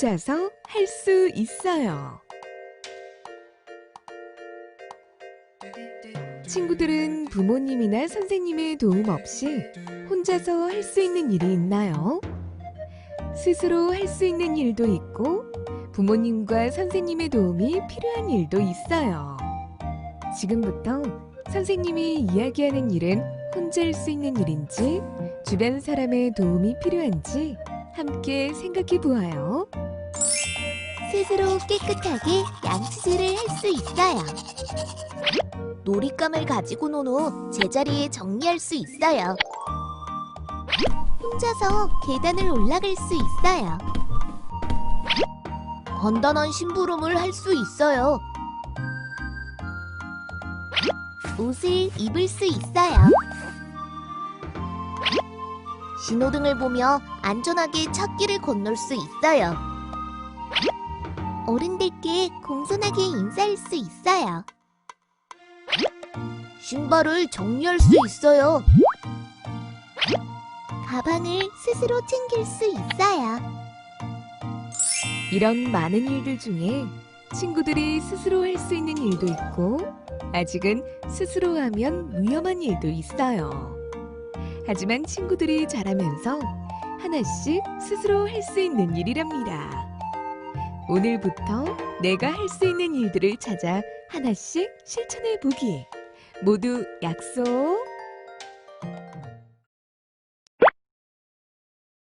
혼자서 할 수 있어요. 친구들은 부모님이나 선생님의 도움 없이 혼자서 할 수 있는 일이 있나요? 스스로 할 수 있는 일도 있고 부모님과 선생님의 도움이 필요한 일도 있어요. 지금부터 선생님이 이야기하는 일은 혼자 할 수 있는 일인지 주변 사람의 도움이 필요한지 함께 생각해 보아요. 스스로 깨끗하게 양치질을 할 수 있어요. 놀잇감을 가지고 논 후 제자리에 정리할 수 있어요. 혼자서 계단을 올라갈 수 있어요. 간단한 심부름을 할 수 있어요. 옷을 입을 수 있어요. 신호등을 보며 안전하게 찾길을 건널 수 있어요. 어른들께 공손하게 인사할 수 있어요. 신발을 정리할 수 있어요. 가방을 스스로 챙길 수 있어요. 이런 많은 일들 중에 친구들이 스스로 할 수 있는 일도 있고 아직은 스스로 하면 위험한 일도 있어요. 하지만 친구들이 자라면서 하나씩 스스로 할 수 있는 일이랍니다. 오늘부터 내가 할 수 있는 일들을 찾아 하나씩 실천해 보기. 모두 약속.